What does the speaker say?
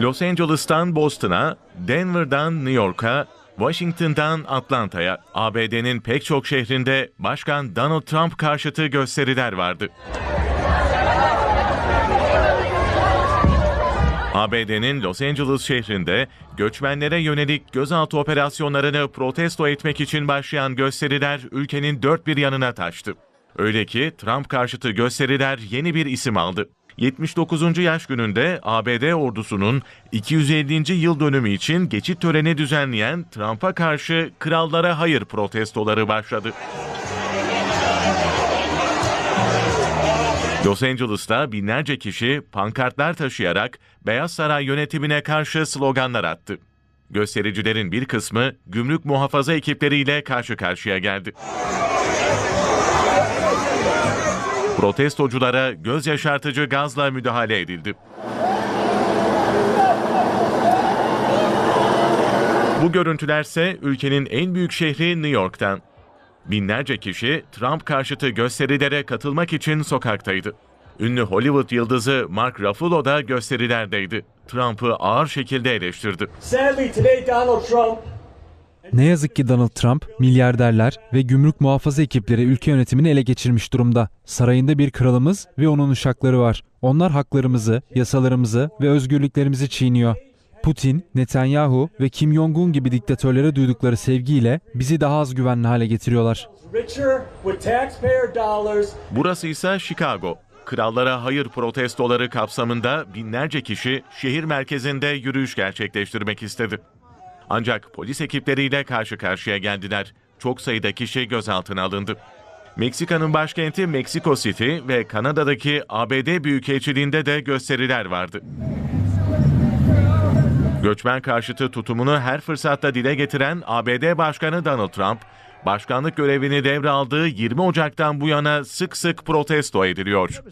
Los Angeles'tan Boston'a, Denver'dan New York'a, Washington'dan Atlanta'ya, ABD'nin pek çok şehrinde Başkan Donald Trump karşıtı gösteriler vardı. ABD'nin Los Angeles şehrinde göçmenlere yönelik gözaltı operasyonlarını protesto etmek için başlayan gösteriler ülkenin dört bir yanına taştı. Öyle ki Trump karşıtı gösteriler yeni bir isim aldı. 79. yaş gününde ABD ordusunun 250. yıl dönümü için geçit töreni düzenleyen Trump'a karşı krallara hayır protestoları başladı. Los Angeles'ta binlerce kişi pankartlar taşıyarak Beyaz Saray yönetimine karşı sloganlar attı. Göstericilerin bir kısmı gümrük muhafaza ekipleriyle karşı karşıya geldi. Protestoculara göz yaşartıcı gazla müdahale edildi. Bu görüntülerse ülkenin en büyük şehri New York'tan. Binlerce kişi Trump karşıtı gösterilere katılmak için sokaktaydı. Ünlü Hollywood yıldızı Mark Ruffalo da gösterilerdeydi. Trump'ı ağır şekilde eleştirdi. Sadly, today Donald Trump Ne yazık ki Donald Trump, milyarderler ve gümrük muhafaza ekipleri ülke yönetimini ele geçirmiş durumda. Sarayında bir kralımız ve onun uşakları var. Onlar haklarımızı, yasalarımızı ve özgürlüklerimizi çiğniyor. Putin, Netanyahu ve Kim Jong-un gibi diktatörlere duydukları sevgiyle bizi daha az güvenli hale getiriyorlar. Burası ise Chicago. Krallara hayır protestoları kapsamında binlerce kişi şehir merkezinde yürüyüş gerçekleştirmek istedi. Ancak polis ekipleriyle karşı karşıya geldiler. Çok sayıda kişi gözaltına alındı. Meksika'nın başkenti Mexico City ve Kanada'daki ABD Büyükelçiliğinde de gösteriler vardı. Göçmen karşıtı tutumunu her fırsatta dile getiren ABD Başkanı Donald Trump, başkanlık görevini devraldığı 20 Ocak'tan bu yana sık sık protesto ediliyor.